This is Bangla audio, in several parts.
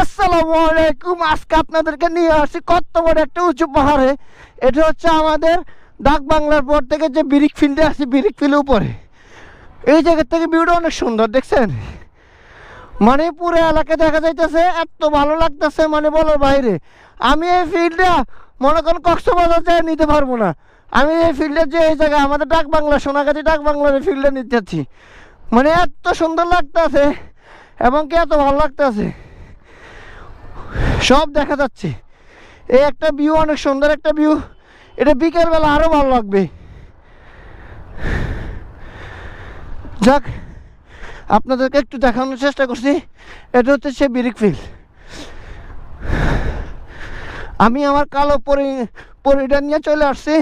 আসসালামু আলাইকুম। আজকে আপনাদেরকে নিয়ে আসছি কত বড় একটা উঁচু পাহাড়ে। এটা হচ্ছে আমাদের ডাক বাংলার পর থেকে যে বিরিক ফিল্ডে আছে বিরিক ফিল্ড উপরে। এই জায়গা থেকে ভিউটা অনেক সুন্দর, দেখছেন? মানে পুরো এলাকা দেখা যাইতেছে, এত ভালো লাগতেছে মানে বলো বাইরে। আমি এই ফিল্ডে মনে করেন কক্সবাজার যায় নিতে পারব না। আমি এই ফিল্ডে যে এই জায়গায় আমাদের ডাক বাংলা সোনাগাছি ডাক বাংলার ফিল্ডে নিতে যাচ্ছি। মানে এত সুন্দর লাগতেছে এবং কি এত ভালো লাগতেছে। সব দেখা যাচ্ছে। এই একটা ভিউ অনেক সুন্দর একটা ভিউ এটা বিকেলবেলা আরও ভালো লাগবে। যাক, আপনাদেরকে একটু দেখানোর চেষ্টা করছি। এটা হচ্ছে সে বিরিক ফিল আমি আমার কালো পরি, পরিটা নিয়ে চলে আসছি।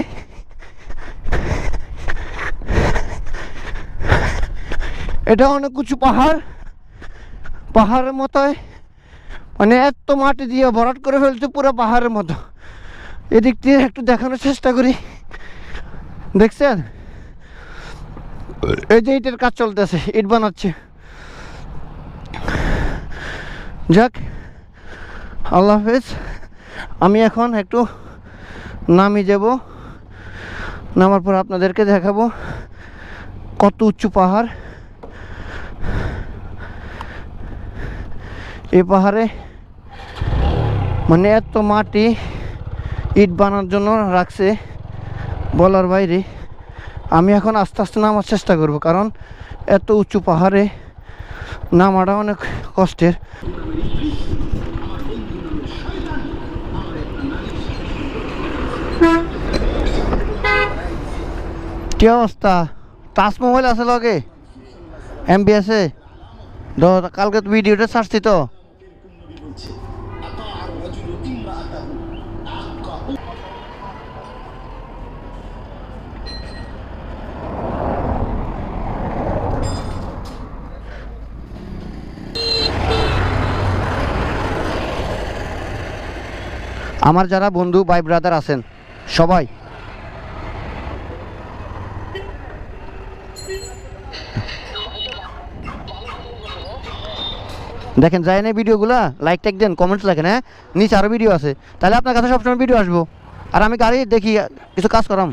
এটা অনেক উঁচু পাহাড়। পাহাড়ের মতোই মানে এত মাটি দিয়ে ভরাট করে ফেলছে পুরো পাহাড়ের মতো। এদিক দিয়ে একটু দেখানোর চেষ্টা করি। দেখছেন? এই যে ইটের কাজ চলতেছে, ইট বানাচ্ছে। যাক, আল্লাহ হাফেজ, আমি এখন একটু নামি যাব নামার পর আপনাদেরকে দেখাবো কত উঁচু পাহাড়। এই পাহাড়ে মানে এত মাটি ইট বানার জন্য রাখছে বলার বাইরে। আমি এখন আস্তে আস্তে নামার চেষ্টা করব, কারণ এত উঁচু পাহাড়ে নামাটা অনেক কষ্টের। কি অবস্থা? মোবাইল আছে লগে? এমবি আছে কালকে ভিডিওটা ছাড়ছি তো। আমার যারা বন্ধু ভাই ব্রাদার আছেন সবাই। দেখেন যায় না ভিডিওগুলো লাইক টাইক দেন কমেন্টস লাগেন হ্যাঁ? নিচে আরও ভিডিও আছে। তাহলে আপনার কাছে সবসময় ভিডিও আসব। আর আমি গাড়ি দেখি, কিছু কাজ করাম।